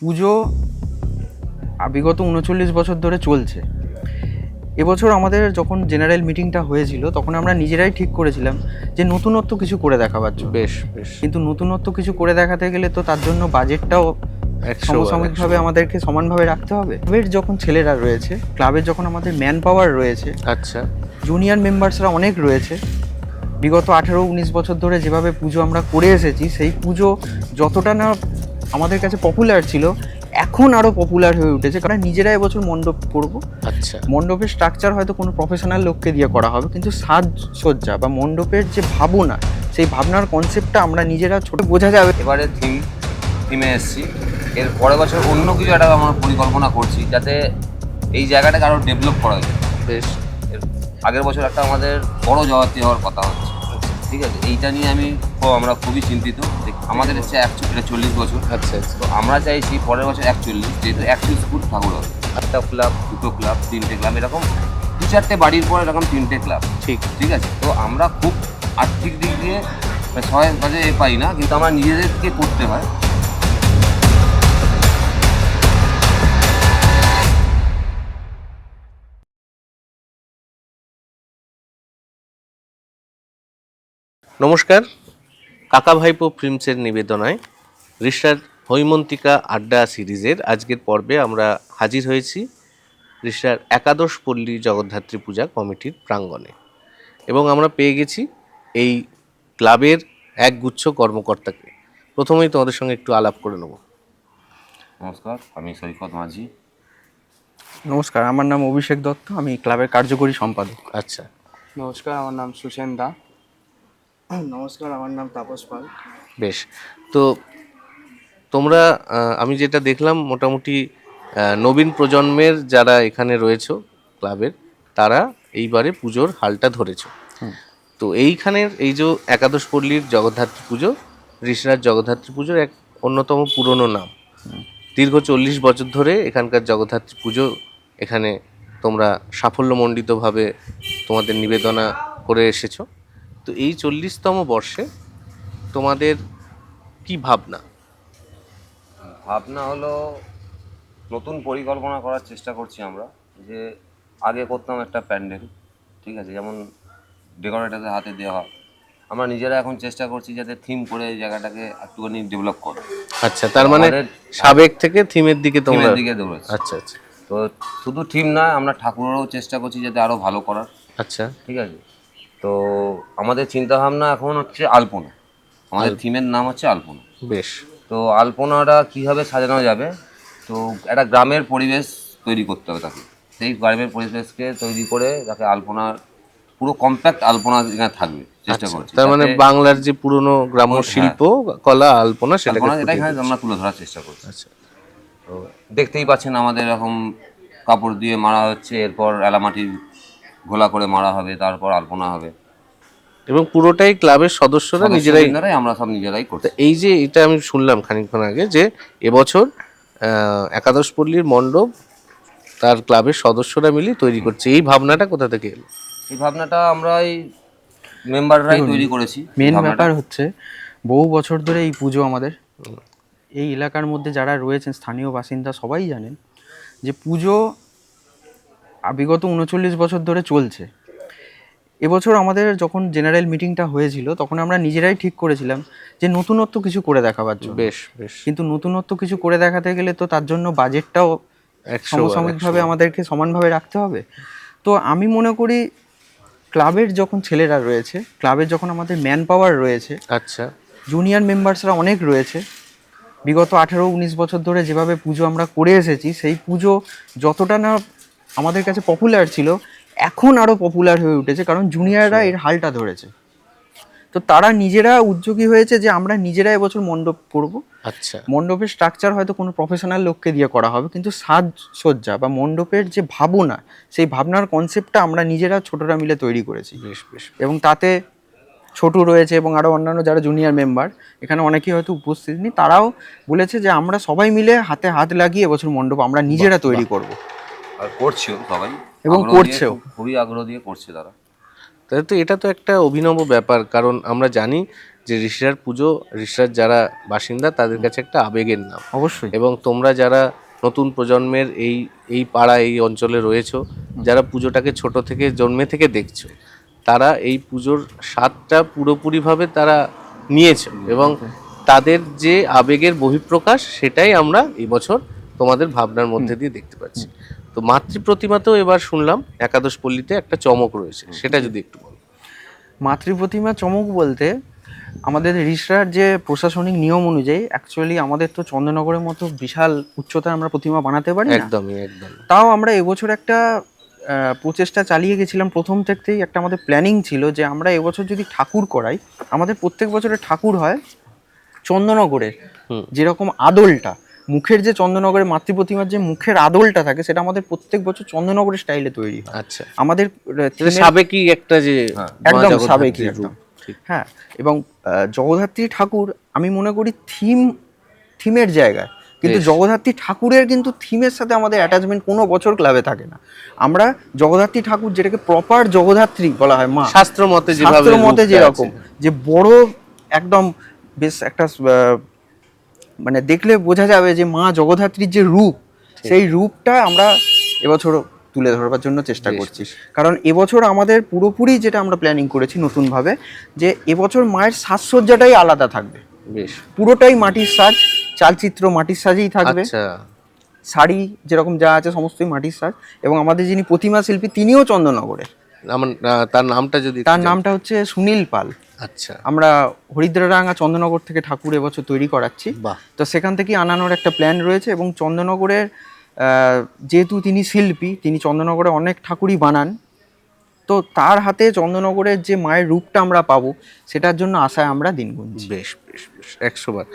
পুজো বিগত উনচল্লিশ বছর ধরে চলছে। এবছর আমাদের যখন জেনারেল মিটিংটা হয়েছিল তখন আমরা নিজেরাই ঠিক করেছিলাম যে নতুনত্ব কিছু করে দেখাবার জন্য। বেশ বেশ। কিন্তু নতুনত্ব কিছু করে দেখাতে গেলে তো তার জন্য বাজেটটাও সমসাময়িকভাবে আমাদেরকে সমানভাবে রাখতে হবে। ক্লাবের যখন ছেলেরা রয়েছে ক্লাবের যখন আমাদের ম্যান পাওয়ার রয়েছে আচ্ছা। জুনিয়র মেম্বার্সরা অনেক রয়েছে। বিগত আঠেরো উনিশ বছর ধরে যেভাবে পুজো আমরা করে এসেছি সেই পুজো যতটা না আমাদের কাছে পপুলার ছিল। এখন আরও পপুলার হয়ে উঠেছে কারণ নিজেরা এবছর মণ্ডপ করব। আচ্ছা। মণ্ডপের স্ট্রাকচার হয়তো কোনো প্রফেশনাল লোককে দিয়ে করা হবে কিন্তু সাজসজ্জা বা মণ্ডপের যে ভাবনা সেই ভাবনার কনসেপ্টটা আমরা নিজেরা ছোট বোঝা যাবে। এবারে থিম থিমে এসেছি। এর পরের বছর অন্য কিছু একটা আমরা পরিকল্পনা করছি যাতে এই জায়গাটাকে আরও ডেভেলপ করা যায়। বেশ। এর আগের বছর একটা আমাদের বড় জগতি হওয়ার কথা হচ্ছে। ঠিক আছে? এইটা নিয়ে আমি আমরা খুবই চিন্তিত। আমাদের হচ্ছে একচল্লিশ চল্লিশ বছর। আচ্ছা আচ্ছা। তো আমরা চাইছি পরের বছর একচল্লিশ যেহেতু একচল্লিশ ফুট ঠাকুর হবে। একটা ক্লাব দুটো ক্লাব তিনটে ক্লাব এরকম দু চারটে বাড়ির পর এরকম তিনটে ক্লাব ঠিক। ঠিক আছে? তো আমরা খুব আর্থিক দিক দিয়ে সবাই কাজে এ পাই না কিন্তু আমরা নিজেদেরকে করতে হয়। নমস্কার। কাকা ভাইপো ফিল্মসের নিবেদনায় ঋষার হৈমন্তিকা আড্ডা সিরিজের আজকের পর্বে আমরা হাজির হয়েছি ঋষার একাদশ পল্লী জগদ্ধাত্রী পূজা কমিটির প্রাঙ্গণে। এবং আমরা পেয়ে গেছি এই ক্লাবের এক গুচ্ছ কর্মকর্তাকে। প্রথমেই তোমাদের সঙ্গে একটু আলাপ করে নেব। নমস্কার আমি সৈকত মাঝি। নমস্কার আমার নাম অভিষেক দত্ত আমি ক্লাবের কার্যকরী সম্পাদক। আচ্ছা। নমস্কার আমার নাম সুসেন দা। নমস্কার আমার নাম তাপস পাল। বেশ তো তোমরা আমি যেটা দেখলাম মোটামুটি নবীন প্রজন্মের যারা এখানে রয়েছে ক্লাবের তারা এইবারে পুজোর হালটা ধরেছ। তো এইখানের এই যে একাদশ পল্লীর জগদ্ধাত্রী পুজো ঋষরাজ জগদ্ধাত্রী পুজোর এক অন্যতম পুরনো নাম। দীর্ঘ চল্লিশ বছর ধরে এখানকার জগদ্ধাত্রী পুজো এখানে তোমরা সাফল্যমণ্ডিতভাবে তোমাদের নিবেদনা করে এসেছ। তো এই চল্লিশতম বর্ষে তোমাদের কি ভাবনা? ভাবনা হলো নতুন পরিকল্পনা করার চেষ্টা করছি আমরা যে আগে করতাম একটা প্যান্ডেল ঠিক আছে যেমন ডেকোরেটারদের হাতে দেওয়া হয়। আমরা নিজেরা এখন চেষ্টা করছি যাতে থিম করে এই জায়গাটাকে একটুখানি ডেভেলপ করা। আচ্ছা তার মানে সাবেক থেকে থিমের দিকে তোমরা দিকে দৌড়াচ্ছি। আচ্ছা আচ্ছা। তো শুধু থিম নয় আমরা ঠাকুরেরও চেষ্টা করছি যাতে আরও ভালো করার। আচ্ছা। ঠিক আছে তো আমাদের চিন্তা ভাবনা এখন হচ্ছে আলপনা। আমাদের থিমের নাম হচ্ছে আলপনা। বেশ। তো আলপনাটা কীভাবে সাজানো যাবে? তো একটা গ্রামের পরিবেশ তৈরি করতে হবে তাকে। সেই গ্রামের পরিবেশকে তৈরি করে তাকে আলপনার পুরো কম্প্যাক্ট আলপনা এখানে থাকবে চেষ্টা করছি। তার মানে বাংলার যে পুরনো গ্রাম্য শিল্প কলা আলপনা সেটাকে আলপনা এটা এখানে আমরা তুলে ধরার চেষ্টা করছি। আচ্ছা। তো দেখতেই পাচ্ছেন আমাদের এরকম কাপড় দিয়ে মারা হচ্ছে এরপর এলামাটি ঘোলা করে মারা হবে তারপর আলপনা হবে। এবং পুরোটাই ক্লাবের সদস্যরা নিজেরাই আমরা সব নিজেরাই করতে এই যে এটা আমি শুনলাম খানিকক্ষণ আগে যে এবছর একাদশ পল্লীর মণ্ডপ তার ক্লাবের সদস্যরা মিলে তৈরি করছে। এই ভাবনাটা কোথা থেকে এলো? এই ভাবনাটা আমরা এই মেম্বাররাই তৈরি করেছি। মেন ব্যাপার হচ্ছে বহু বছর ধরে এই পুজো আমাদের। এই এলাকার মধ্যে যারা রয়েছেন স্থানীয় বাসিন্দা সবাই জানেন যে পুজো বিগত উনচল্লিশ বছর ধরে চলছে। এবছর আমাদের যখন জেনারেল মিটিংটা হয়েছিল তখন আমরা নিজেরাই ঠিক করেছিলাম যে নতুনত্ব কিছু করে দেখাবার জন্য। বেশ বেশ। কিন্তু নতুনত্ব কিছু করে দেখাতে গেলে তো তার জন্য বাজেটটাও সমসাময়িকভাবে আমাদেরকে সমানভাবে রাখতে হবে। তো আমি মনে করি ক্লাবের যখন ছেলেরা রয়েছে ক্লাবের যখন আমাদের ম্যান পাওয়ার রয়েছে আচ্ছা। জুনিয়র মেম্বার্সরা অনেক রয়েছে। বিগত আঠেরো উনিশ বছর ধরে যেভাবে পুজো আমরা করে এসেছি সেই পুজো যতটা না আমাদের কাছে পপুলার ছিল এখন আরও পপুলার হয়ে উঠেছে কারণ জুনিয়ররা এর হালটা ধরেছে। তো তারা নিজেরা উদ্যোগী হয়েছে যে আমরা নিজেরা এবছর মণ্ডপ করব। আচ্ছা। মণ্ডপের স্ট্রাকচার হয়তো কোনো প্রফেশনাল লোককে দিয়ে করা হবে কিন্তু সাজসজ্জা বা মণ্ডপের যে ভাবনা সেই ভাবনার কনসেপ্টটা আমরা নিজেরা ছোটরা মিলে তৈরি করেছি। বেশ বেশ। এবং তাতে ছোটু রয়েছে এবং আরও অন্যান্য যারা জুনিয়র মেম্বার এখানে অনেকেই হয়তো উপস্থিত নেই তারাও বলেছে যে আমরা সবাই মিলে হাতে হাত লাগিয়ে এবছর মণ্ডপ আমরা নিজেরা তৈরি করব। আর করছেও সবাই। এবং আগ্রহ দিয়ে করছেও। খুবই আগ্রহ দিয়ে করছে তারা। তাহলে তো এটা তো একটা অভিনব ব্যাপার কারণ আমরা জানি যে ঋষিরার পুজো ঋষিরার যারা বাসিন্দা তাদের কাছে একটা আবেগের নাম। অবশ্যই। এবং তোমরা যারা নতুন প্রজন্মের এই এই পাড়া এই অঞ্চলে রয়েছো যারা পুজোটাকে ছোট থেকে জন্মে থেকে দেখছ তারা এই পুজোর স্বাদটা পুরোপুরিভাবে তারা নিয়েছে। এবং তাদের যে আবেগের বহিঃপ্রকাশ সেটাই আমরা এই বছর তোমাদের ভাবনার মধ্যে দিয়ে দেখতে পাচ্ছি। তো মাতৃ প্রতিমাতেও এবার শুনলাম একাদশ পল্লীতে একটা চমক রয়েছে সেটা যদি একটু বলো। মাতৃ প্রতিমা চমক বলতে আমাদের রিসরার যে প্রশাসনিক নিয়ম অনুযায়ী অ্যাকচুয়ালি আমাদের তো চন্দ্রনগরের মতো বিশাল উচ্চতায় আমরা প্রতিমা বানাতে পারি একদমই একদম তাও আমরা এবছর একটা প্রচেষ্টা চালিয়ে গেছিলাম। প্রথম থেকেই একটা আমাদের প্ল্যানিং ছিল যে আমরা এবছর যদি ঠাকুর করাই আমাদের প্রত্যেক বছরের ঠাকুর হয় চন্দননগরের যেরকম আদলটা। মুখের যে চন্দ্রনগরের মাতৃ প্রতিমার যে মুখের আদলটা থাকে সেটা আমাদের প্রত্যেক বছর চন্দ্রনগরের স্টাইলে তৈরি হয়। আচ্ছা। আমাদের সাবেকি একটা যে একদম সাবেকি। একদম। হ্যাঁ এবং জগদ্ধাত্রী ঠাকুর আমি মনে করি থিম থিমের জায়গায়। কিন্তু। জগদ্ধাত্রী ঠাকুরের কিন্তু থিমের সাথে আমাদের অ্যাটাচমেন্ট কোনো বছর ক্লাবে থাকে না। আমরা জগদ্ধাত্রী ঠাকুর যেটাকে প্রপার জগদ্ধাত্রী বলা হয় মা শাস্ত্র মতে শাস্ত্র মতে যেরকম যে বড় একদম বেশ একটা মানে দেখলে বোঝা যাবে যে মা জগদ্ধাত্রীর যে রূপ সেই রূপটা আমরা এবছর তুলে ধরবার জন্য চেষ্টা করছি। কারণ এবছর আমাদের পুরোপুরি যেটা আমরা প্ল্যানিং করেছি নতুনভাবে যে এবছর মায়ের সাজসজ্জাটাই আলাদা থাকবে। বেশ। পুরোটাই মাটির সাজ চালচিত্র মাটির সাজেই থাকবে। আচ্ছা। শাড়ি যেরকম যা আছে সমস্তই মাটির সাজ এবং আমাদের যিনি প্রতিমা শিল্পী তিনিও চন্দননগরের তার নামটা যদি তার নামটা হচ্ছে সুনীল পাল। আচ্ছা। আমরা হরিদ্রারাঙ্গা চন্দননগর থেকে ঠাকুর এবছর তৈরি করাচ্ছি। তো সেখান থেকেই আনানোর একটা প্ল্যান রয়েছে এবং চন্দ্রনগরের যেহেতু তিনি শিল্পী তিনি চন্দ্রনগরে অনেক ঠাকুরই বানান তো তার হাতে চন্দননগরের যে মায়ের রূপটা আমরা পাবো সেটার জন্য আশায় আমরা দিন গুনছি। বেশ বেশ বেশ একশোবার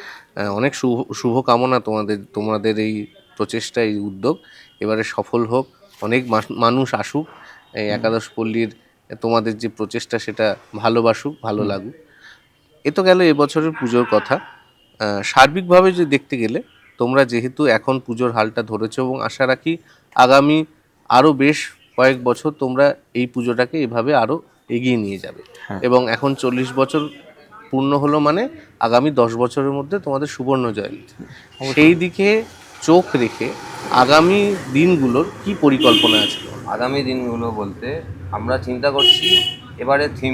অনেক শুভ শুভ কামনা তোমাদের তোমাদের এই প্রচেষ্টা এই উদ্যোগ। এবারে সফল হোক অনেক মানুষ আসুক এই একাদশ পল্লীর তোমাদের যে প্রচেষ্টা সেটা ভালোবাসুক ভালো লাগুক। এ তো গেল এবছরের পুজোর কথা। সার্বিকভাবে যদি দেখতে গেলে তোমরা যেহেতু এখন পুজোর হালটা ধরেছ এবং আশা রাখি আগামী আরও বেশ কয়েক বছর তোমরা এই পুজোটাকে এভাবে আরও এগিয়ে নিয়ে যাবে। হ্যাঁ। এবং এখন চল্লিশ বছর পূর্ণ হলো মানে আগামী দশ বছরের মধ্যে তোমাদের সুবর্ণ জয়ন্তী। সেই দিকে চোখ রেখে আগামী দিনগুলোর কি পরিকল্পনা আছে? আগামী দিনগুলো বলতে আমরা চিন্তা করছি এবারে থিম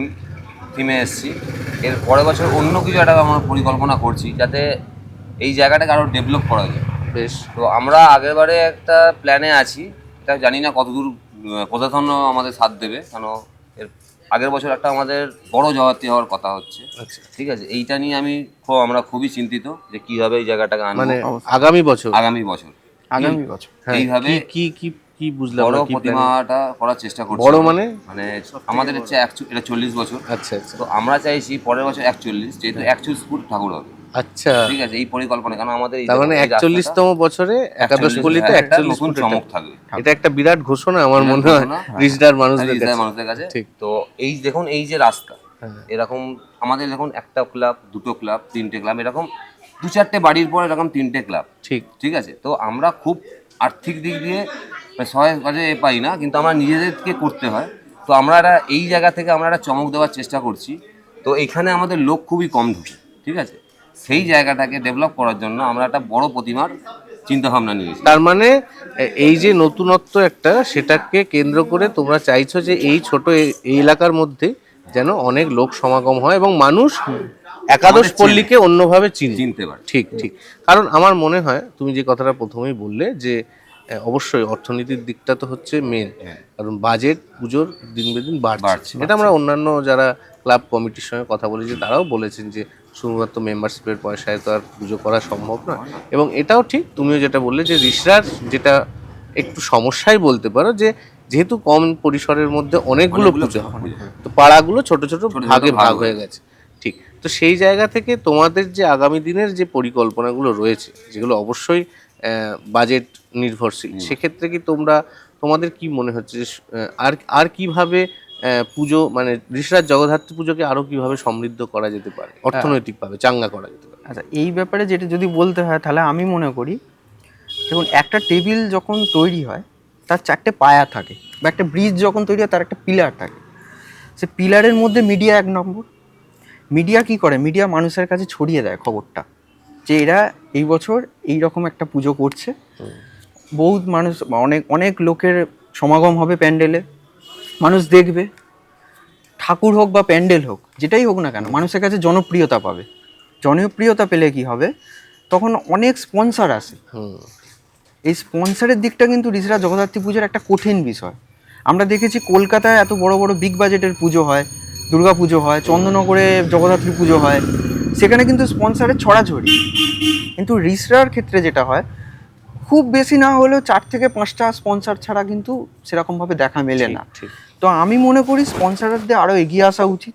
থিমে এসেছি। এর পরের বছর অন্য কিছু একটা আমরা পরিকল্পনা করছি যাতে এই জায়গাটাকে আরও ডেভেলপ করা যায়। বেশ। তো আমরা আগেরবারে একটা প্ল্যানে আছি এটা জানি না কতদূর আহ, প্রশাসনও আমাদের সাথ দেবে কেন এর আগের বছর একটা আমাদের বড় জবাতি হওয়ার কথা হচ্ছে। আচ্ছা। ঠিক আছে এইটা নিয়ে আমি আমরা খুবই চিন্তিত যে কীভাবে এই জায়গাটাকে আনব। মানে আগামী বছর? আগামী বছর। আগামী বছর হ্যাঁ, এইভাবে কি কি কি বুঝলাম বড়? প্রতিমাটা করার চেষ্টা করছি। বড় মানে? মানে আমাদের হচ্ছে এটা চল্লিশ বছর। আচ্ছা আচ্ছা। তো আমরা চাইছি পরের বছর একচল্লিশ যেহেতু একচল্লিশ ফুট ঠাকুর হবে। আচ্ছা। ঠিক আছে এই পরিকল্পনা কারণ আমাদের তার মানে একচল্লিশতম বছরে একাদশ 41 পল্লীতে হ্যাঁ, একচল্লিশ ফুটের চমক থাকবে এটা। একটা বিরাট ঘোষণা আমার মনে হয় ঘোষণা। রিজদার মানুষদের কাছে। মানুষদের কাছে। ঠিক। তো এই দেখুন এই যে রাস্তা হ্যাঁ। এরকম আমাদের দেখুন একটা ক্লাব দুটো ক্লাব তিনটে ক্লাব এরকম দু চারটে বাড়ির পর এরকম তিনটে ক্লাব। ঠিক। ঠিক আছে? তো আমরা খুব আর্থিক দিক দিয়ে সহায় কাজে এ পাই না কিন্তু আমরা নিজেদেরকে করতে হয়। তো আমরা একটা এই জায়গা থেকে আমরা একটা চমক দেওয়ার চেষ্টা করছি। তো এখানে আমাদের লোক খুবই কম ঢুকে ঠিক আছে? সেই জায়গাটাকে ডেভেলপ করার জন্য আমরা একটা বড় প্রতিমার চিন্তা ভাবনা নিয়েছি। তার মানে এই যে নতুনত্ব একটা সেটাকে কেন্দ্র করে তোমরা চাইছো যে এই ছোট এই এলাকার মধ্যে যেন অনেক লোক সমাগম হয় এবং মানুষ একাদশ পল্লীকে অন্যভাবে চিনতে পারে। ঠিক ঠিক। কারণ আমার মনে হয় তুমি যে কথাটা প্রথমেই বললে যে অবশ্যই অর্থনীতির দিকটা তো হচ্ছে মেন কারণ বাজেট পুজোর দিন বেদিন বাড়ছে। এটা আমরা অন্যান্য যারা ক্লাব কমিটির সঙ্গে কথা বলেছি তারাও বলেছেন যে শুধুমাত্র মেম্বারশিপের পয়সায় তো আর পুজো করা সম্ভব নয়। এবং এটাও ঠিক তুমিও যেটা বললে যে রিসরার যেটা একটু সমস্যাই বলতে পারো যে যেহেতু কম পরিসরের মধ্যে অনেকগুলো পুজো হয় তো পাড়াগুলো ছোট ছোট ভাগে ভাগ হয়ে হয়ে গেছে। ঠিক তো সেই জায়গা থেকে তোমাদের যে আগামী দিনের যে পরিকল্পনাগুলো রয়েছে যেগুলো অবশ্যই বাজেট নির্ভরশীল। সেক্ষেত্রে কি তোমরা তোমাদের কি মনে হচ্ছে যে, আর আর কীভাবে পুজো মানে ঋষরাজ জগদ্ধাত্রী পুজোকে আরও কীভাবে সমৃদ্ধ করা যেতে পারে? অর্থনৈতিকভাবে চাঙ্গা করা যেতে পারে। আচ্ছা এই ব্যাপারে যেটা যদি বলতে হয় তাহলে আমি মনে করি দেখুন একটা টেবিল যখন তৈরি হয় তার চারটে পায়া থাকে বা একটা ব্রিজ যখন তৈরি হয় তার একটা পিলার থাকে। সে পিলারের মধ্যে মিডিয়া এক নম্বর। মিডিয়া কি করে? মিডিয়া মানুষের কাছে ছড়িয়ে দেয় খবরটা। যে এরা এই বছর এই রকম একটা পুজো করছে। বহুত মানুষ অনেক অনেক লোকের সমাগম হবে প্যান্ডেলে। মানুষ দেখবে। ঠাকুর হোক বা প্যান্ডেল হোক যেটাই হোক না কেন মানুষের কাছে জনপ্রিয়তা পাবে। জনপ্রিয়তা পেলে কি হবে? তখন অনেক স্পন্সর আসে। এই স্পন্সরের দিকটা কিন্তু রিসরা জগদ্ধাত্রী পুজোর একটা কঠিন বিষয়। আমরা দেখেছি কলকাতায় এত বড় বড় বিগ বাজেটের পুজো হয় দুর্গা পুজো হয় চন্দননগরে জগদ্ধাত্রী পুজো হয়। সেখানে কিন্তু স্পন্সরের ছড়াছড়ি। কিন্তু রিসরার ক্ষেত্রে যেটা হয় খুব বেশি না হলেও চার থেকে পাঁচটা স্পন্সর ছাড়া কিন্তু সেরকমভাবে দেখা মেলে না। তো আমি মনে করি স্পন্সরদের আরও এগিয়ে আসা উচিত।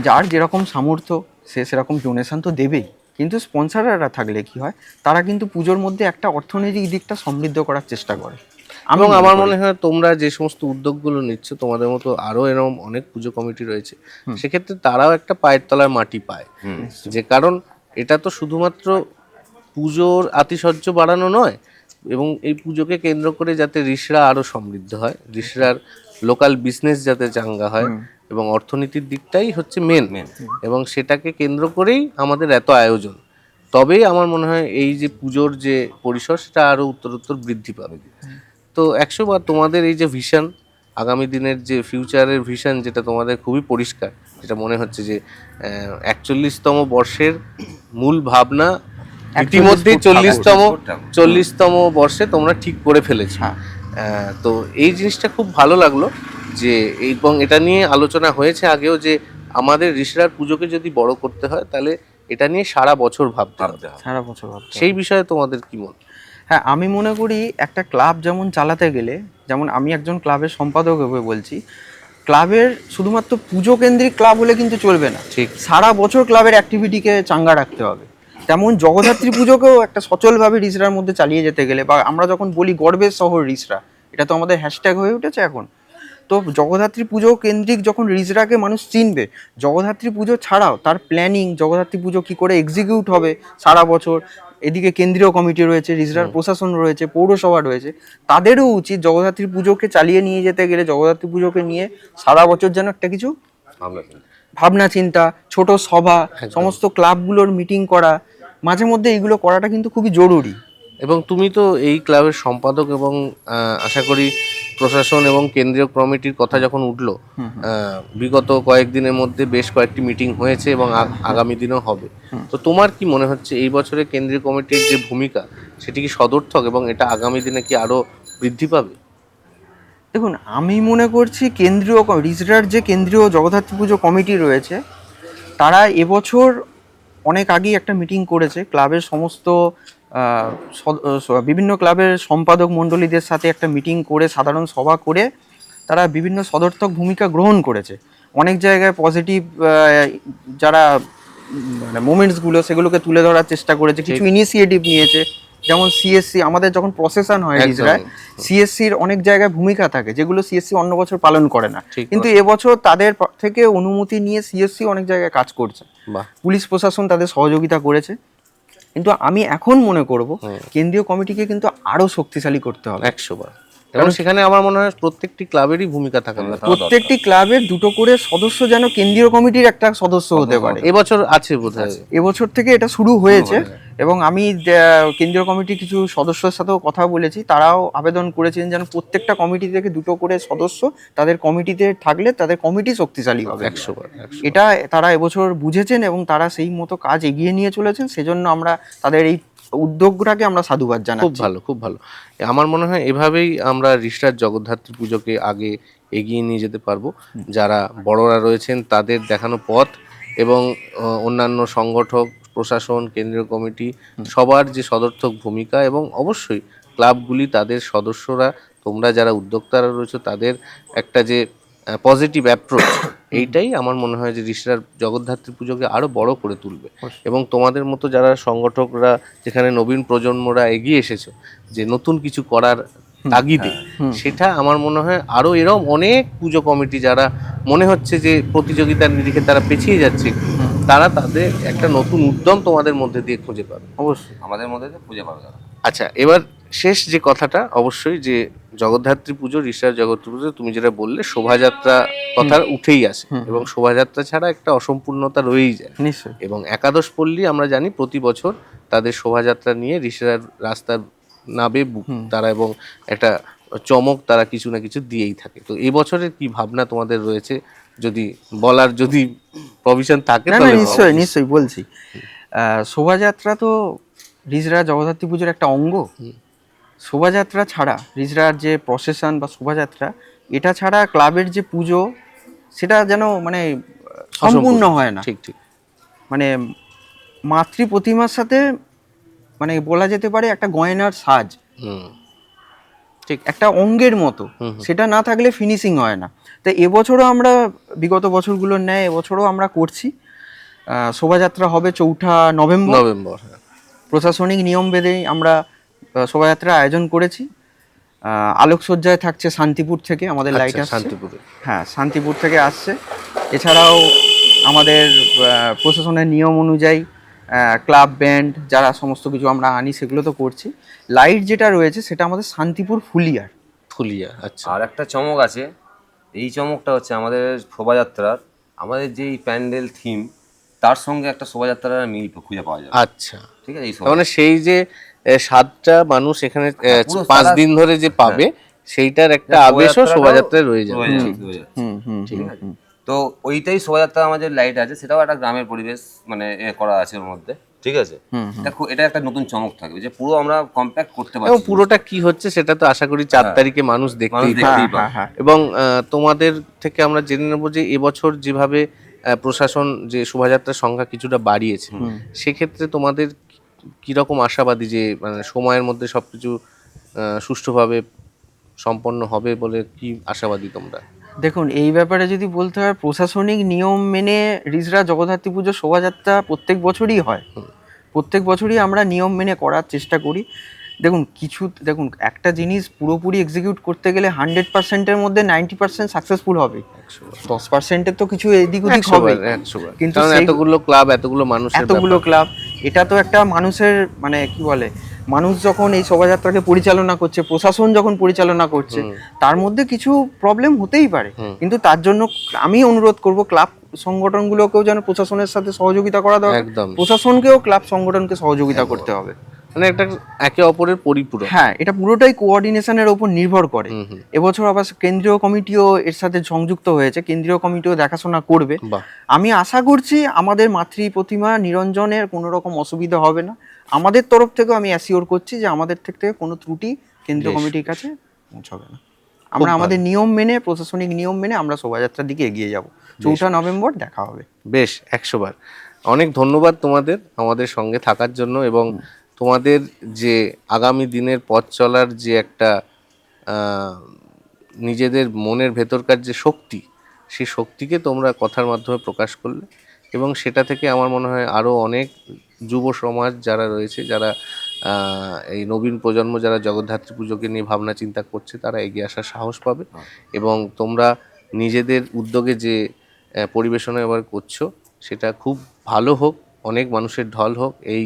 যার যেরকম সামর্থ্য সে সেরকম ডোনেশন তো দেবেই। কিন্তু স্পন্সররা থাকলে কি হয় তারা কিন্তু পুজোর মধ্যে একটা অর্থনৈতিক দিকটা সমৃদ্ধ করার চেষ্টা করে। এবং আমার মনে হয় তোমরা যে সমস্ত উদ্যোগগুলো নিচ্ছ তোমাদের মতো আরও এরকম অনেক পুজো কমিটি রয়েছে। সেক্ষেত্রে তারাও একটা পায়ের তলার মাটি পায়। যে কারণ এটা তো শুধুমাত্র পুজোর আতিশয্য বাড়ানো নয় এবং এই পুজোকে কেন্দ্র করে যাতে ঋষরা আরও সমৃদ্ধ হয় ঋষরার লোকাল বিজনেস যাতে চাঙ্গা হয় এবং অর্থনীতির দিকটাই হচ্ছে মেন এবং সেটাকে কেন্দ্র করেই আমাদের এত আয়োজন। তবেই আমার মনে হয় এই যে পুজোর যে পরিসর সেটা আরও উত্তরোত্তর বৃদ্ধি পাবে। তো একশো বার তোমাদের এই যে ভিশন আগামী দিনের যে ফিউচারের ভিশন যেটা তোমাদের খুবই পরিষ্কার যেটা মনে হচ্ছে যে একচল্লিশতম বর্ষের মূল ভাবনা ইতিমধ্যে চল্লিশতম চল্লিশতম বর্ষে তোমরা ঠিক করে ফেলেছো। হ্যাঁ। তো এই জিনিসটা খুব ভালো লাগল যে এবং এটা নিয়ে আলোচনা হয়েছে আগেও যে আমাদের ঋষিরার পুজোকে যদি বড় করতে হয় তাহলে এটা নিয়ে সারা বছর ভাবতে হবে। সারা বছর সেই বিষয়ে তোমাদের কি মত? হ্যাঁ আমি মনে করি একটা ক্লাব যেমন চালাতে গেলে যেমন আমি একজন ক্লাবের সম্পাদক হয়ে বলছি ক্লাবের শুধুমাত্র পুজো কেন্দ্রিক ক্লাব হলে কিন্তু চলবে না। ঠিক। সারা বছর ক্লাবের অ্যাক্টিভিটিকে চাঙ্গা রাখতে হবে। তেমন জগদ্ধাত্রী পুজোকেও একটা সচলভাবে রিসরার মধ্যে চালিয়ে যেতে গেলে বা আমরা যখন বলি গর্বের শহর রিসরা এটা তো আমাদের হ্যাশট্যাগ হয়ে উঠেছে এখন। তো জগদ্ধাত্রী পুজো কেন্দ্রিক যখন রিজরাকে মানুষ চিনবে জগদ্ধাত্রী পুজো ছাড়াও তার প্ল্যানিং জগদ্ধাত্রী পুজো কি করে এক্সিকিউট হবে সারা বছর এদিকে কেন্দ্রীয় কমিটি রয়েছে রিজরার প্রশাসন রয়েছে পৌরসভা রয়েছে তাদেরও উচিত জগদ্ধাত্রী পুজোকে চালিয়ে নিয়ে যেতে গেলে জগদ্ধাত্রী পুজোকে নিয়ে সারা বছর যেন একটা কিছু ভাবনা চিন্তা। ছোট সভা সমস্ত ক্লাবগুলোর মিটিং করা মাঝে মধ্যে এইগুলো করাটা কিন্তু খুবই জরুরি। এবং তুমি তো এই ক্লাবের সম্পাদক এবং আশা করি প্রশাসন এবং কেন্দ্রীয় কমিটির কথা যখন উঠল বিগত কয়েকদিনের মধ্যে বেশ কয়েকটি মিটিং হয়েছে এবং আগামী দিনেও হবে। তো তোমার কি মনে হচ্ছে এই বছরে কেন্দ্রীয় কমিটির যে ভূমিকা সেটি কি সদর্থক এবং এটা আগামী দিনে কি আরও বৃদ্ধি পাবে? দেখুন আমি মনে করছি কেন্দ্রীয় রিজরার যে কেন্দ্রীয় জগদ্ধাত্রী পুজো কমিটি রয়েছে তারা এবছর অনেক আগেই একটা মিটিং করেছে। ক্লাবের সমস্ত বিভিন্ন ক্লাবের সম্পাদক মণ্ডলীদের সাথে একটা মিটিং করে সাধারণ সভা করে তারা বিভিন্ন সদর্থক ভূমিকা গ্রহণ করেছে। অনেক জায়গায় পজিটিভ যারা মানে মোমেন্টসগুলো সেগুলোকে তুলে ধরার চেষ্টা করেছে কিছু ইনিশিয়েটিভ নিয়েছে। যেমন সিএসসি আমাদের যখন প্রসেসন হয়। রিজরায় সিএসসির অনেক জায়গায় ভূমিকা থাকে যেগুলো সিএসসি অন্য বছর পালন করে না। কিন্তু এবছর তাদের থেকে অনুমতি নিয়ে সিএসসি অনেক জায়গায় কাজ করছে। পুলিশ প্রশাসন তাদের সহযোগিতা করেছে। কিন্তু আমি এখন মনে করব কেন্দ্রীয় কমিটিকে কিন্তু আরও শক্তিশালী করতে হবে। একশো বার এবং সেখানে আমার মনে হয় প্রত্যেকটি ক্লাবেরই ভূমিকা থাকা। প্রত্যেকটি ক্লাবের দুটো করে সদস্য যেন কেন্দ্রীয় কমিটির একটা সদস্য হতে পারে। এবছর আছে বোধ হয় এবছর থেকে এটা শুরু হয়েছে। এবং আমি কেন্দ্রীয় কমিটির কিছু সদস্যের সাথেও কথা বলেছি। তারাও আবেদন করেছেন যেন প্রত্যেকটা কমিটি থেকে দুটো করে সদস্য তাদের কমিটিতে থাকলে তাদের কমিটি শক্তিশালী হবে। একশো এটা তারা এবছর বুঝেছেন এবং তারা সেই মতো কাজ এগিয়ে নিয়ে চলেছেন। সেজন্য আমরা তাদের এই উদ্যোগটাকে আমরা সাধুবাদ জানাই খুব ভালো খুব ভালো। আমার মনে হয় এভাবেই আমরা রিষ্টার জগদ্ধাত্রী পুজোকে আগে এগিয়ে নিয়ে যেতে পারব। যারা বড়রা রয়েছেন তাদের দেখানো পথ এবং অন্যান্য সংগঠক প্রশাসন কেন্দ্রীয় কমিটি সবার যে সদর্থক ভূমিকা এবং অবশ্যই ক্লাবগুলি তাদের সদস্যরা তোমরা যারা উদ্যোক্তারা রয়েছে তাদের একটা যে পজিটিভ অ্যাপ্রোচ এইটাই আমার মনে হয় যে ঋষিরার জগদ্ধাত্রী পুজোকে আরও বড় করে তুলবে। এবং তোমাদের মতো যারা সংগঠকরা যেখানে নবীন প্রজন্মরা এগিয়ে এসেছে যে নতুন কিছু করার তাগিদে সেটা আমার মনে হয় আরও এরকম অনেক পুজো কমিটি যারা মনে হচ্ছে যে প্রতিযোগিতার নিরিখে তারা পেছিয়ে যাচ্ছে তারা তাদের একটা নতুন উদ্যম তোমাদের মধ্যে দিয়ে খুঁজে পাবে। অবশ্যই। আমাদের মধ্যে যে খুঁজে পাবে তারা। আচ্ছা এবার শেষ যে কথাটা অবশ্যই যে জগদ্ধাত্রী পুজো ঋষার জগদ্ধাত্রী পুজো তুমি যেটা বললে শোভাযাত্রা কথা উঠেই আসে এবং শোভাযাত্রা ছাড়া একটা অসম্পূর্ণতা রয়েই যায়। এবং একাদশ পল্লী আমরা জানি প্রতি বছর তাদের শোভাযাত্রা নিয়ে ঋষিরা রাস্তার নাবে তারা এবং একটা চমক তারা কিছু না কিছু দিয়েই থাকে। তো এই বছরের কি ভাবনা তোমাদের রয়েছে? যদি বলার যদি প্রভিশন থাকে না নিশ্চয়ই নিশ্চয়ই বলছি। শোভাযাত্রা তো রিজরা জগদ্ধাত্রী পুজোর একটা অঙ্গ। শোভাযাত্রা ছাড়া রিজরার যে প্রসেশন বা শোভাযাত্রা এটা ছাড়া ক্লাবের যে পুজো সেটা যেন মানে সম্পূর্ণ হয় না। ঠিক ঠিক। মানে মাতৃ প্রতিমার সাথে মানে বলা যেতে পারে একটা গয়নার সাজ। হুম একটা অঙ্গের মতো। সেটা না থাকলে ফিনিশিং হয় না। তো এবছরও আমরা বিগত বছরগুলোর ন্যায় এবছরও আমরা করছি। শোভাযাত্রা হবে চৌঠা নভেম্বর। নভেম্বর হ্যাঁ। প্রশাসনিক নিয়ম বেঁধেই আমরা শোভাযাত্রা আয়োজন করেছি। আলোকসজ্জায় থাকছে শান্তিপুর থেকে আমাদের লাইট আচ্ছা, আসছে। শান্তিপুরে। হ্যাঁ শান্তিপুর থেকে আসছে। এছাড়াও আমাদের প্রশাসনের নিয়ম অনুযায়ী ক্লাব ব্যান্ড যারা সমস্ত কিছু আমরা আনি সেগুলো তো করছি। লাইট যেটা রয়েছে সেটা আমাদের শান্তিপুর ফুলিয়ার। ফুলিয়া আচ্ছা। আর একটা চমক আছে এই চমকটা হচ্ছে আমাদের শোভাযাত্রার আমাদের যে প্যান্ডেল থিম তার সঙ্গে একটা শোভাযাত্রার মিল খুঁজে পাওয়া যায় আচ্ছা। ঠিক আছে এই মানে সেই যে সাতটা মানুষ এখানে হ্যাঁ, পাঁচ দিন ধরে যে পাবে সেইটার একটা আবেশও শোভাযাত্রায় রয়ে যাবে। হুম হুম ঠিক আছে। তো ওইটাই শোভাযাত্রা আমাদের লাইট আছে সেটাও একটা গ্রামের পরিবেশ মানে এ করা আছে ওর মধ্যে। ঠিক আছে? এটা এটা একটা নতুন চমক থাকবে যে পুরো আমরা কম্প্যাক্ট করতে এবং পারছি পুরোটা কি হচ্ছে সেটা তো আশা করি চার তারিখে মানুষ মানুষ দেখতেই পাবে। দেখতেই হ্যাঁ, পাবে হ্যাঁ। এবং আহ, তোমাদের থেকে আমরা জেনে নেব যে এবছর যেভাবে আহ, প্রশাসন যে শোভাযাত্রার সংখ্যা কিছুটা বাড়িয়েছে সেক্ষেত্রে তোমাদের কীরকম আশাবাদী যে মানে সময়ের মধ্যে সবকিছু আহ, সুষ্ঠুভাবে সম্পন্ন হবে বলে কি আশাবাদী তোমরা? দেখুন এই ব্যাপারে যদি বলতে হয় প্রশাসনিক নিয়ম মেনে রিজরা জগদ্ধাত্রী পুজো শোভাযাত্রা প্রত্যেক বছরই হয়। প্রত্যেক বছরই আমরা নিয়ম মেনে করার চেষ্টা করি। দেখুন কিছু দেখুন একটা জিনিস পুরোপুরি এক্সিকিউট করতে গেলে হান্ড্রেড পার্সেন্টের মধ্যে নাইনটি পার্সেন্ট সাকসেসফুল হবে। দশ পার্সেন্টের তো কিছু এদিক ওদিক হবে। কিন্তু এতগুলো ক্লাব এতগুলো মানুষ এতগুলো ক্লাব এটা তো একটা মানুষের মানে কি বলে মানুষ যখন এই শোভাযাত্রাকে পরিচালনা করছে প্রশাসন যখন পরিচালনা করছে তার মধ্যে কিছু প্রবলেম হতেই পারে। কিন্তু তার জন্য আমি অনুরোধ করব ক্লাব সংগঠনগুলোকেও যেন প্রশাসনের সাথে সহযোগিতা করা দরকার। প্রশাসনকেও ক্লাব সংগঠনকে সহযোগিতা করতে হবে। মানে একটা একে অপরের পরিপূরক। হ্যাঁ এটা পুরোটাই কোঅর্ডিনেশনের ওপর নির্ভর করে। এবছর আবার কেন্দ্রীয় কমিটিও এর সাথে সংযুক্ত হয়েছে কেন্দ্রীয় কমিটিও দেখাশোনা করবে। আমি আশা করছি আমাদের মাতৃ প্রতিমা নিরঞ্জনের কোনো রকম অসুবিধা হবে না। আমাদের তরফ থেকেও আমি অ্যাসিওর করছি যে আমাদের থেকে থেকে কোনো ত্রুটি কেন্দ্রীয় কমিটির কাছে পৌঁছাবে না। আমরা আমাদের নিয়ম মেনে প্রশাসনিক নিয়ম মেনে আমরা শোভাযাত্রার দিকে এগিয়ে যাব। চৌঠা নভেম্বর দেখা হবে। বেশ একশো বার। অনেক ধন্যবাদ তোমাদের আমাদের সঙ্গে থাকার জন্য এবং তোমাদের যে আগামী দিনের পথ চলার যে একটা নিজেদের মনের ভেতরকার যে শক্তি সেই শক্তিকে তোমরা কথার মাধ্যমে প্রকাশ করলে এবং সেটা থেকে আমার মনে হয় আরও অনেক যুব সমাজ যারা রয়েছে যারা এই নবীন প্রজন্ম যারা জগদ্ধাত্রী পুজোকে নিয়ে ভাবনা চিন্তা করছে তারা এগিয়ে আসার সাহস পাবে এবং তোমরা নিজেদের উদ্যোগে যে পরিবেশনা এবার করছ সেটা খুব ভালো হোক অনেক মানুষের ঢল হোক এই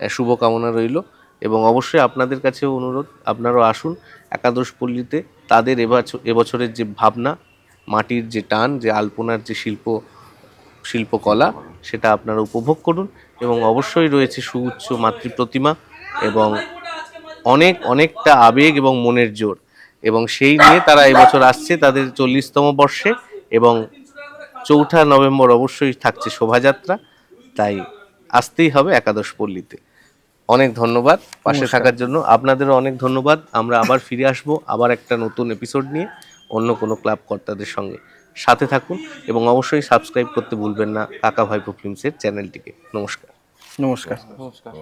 শুভকামনা রইল এবং অবশ্যই আপনাদের কাছেও অনুরোধ আপনারাও আসুন একাদশ পল্লীতে তাদের এবছর এবছরের যে ভাবনা মাটির যে টান যে আলপনার যে শিল্প শিল্পকলা। সেটা আপনারা উপভোগ করুন এবং অবশ্যই রয়েছে সুউচ্চ মাতৃ প্রতিমা এবং অনেক অনেকটা আবেগ এবং মনের জোর। এবং সেই নিয়ে তারা এবছর আসছে তাদের চল্লিশতম বর্ষে এবং চৌঠা নভেম্বর অবশ্যই থাকছে শোভাযাত্রা। তাই আসতেই হবে একাদশ পল্লীতে। অনেক ধন্যবাদ পাশে থাকার জন্য। আপনাদেরও অনেক ধন্যবাদ। আমরা আবার ফিরে আসব আবার একটা নতুন এপিসোড নিয়ে অন্য কোনো ক্লাব কর্তাদের সঙ্গে। সাথে থাকুন এবং অবশ্যই সাবস্ক্রাইব করতে ভুলবেন না কাকা ভাইপো ফিল্মসের চ্যানেলটিকে। নমস্কার। নমস্কার। নমস্কার।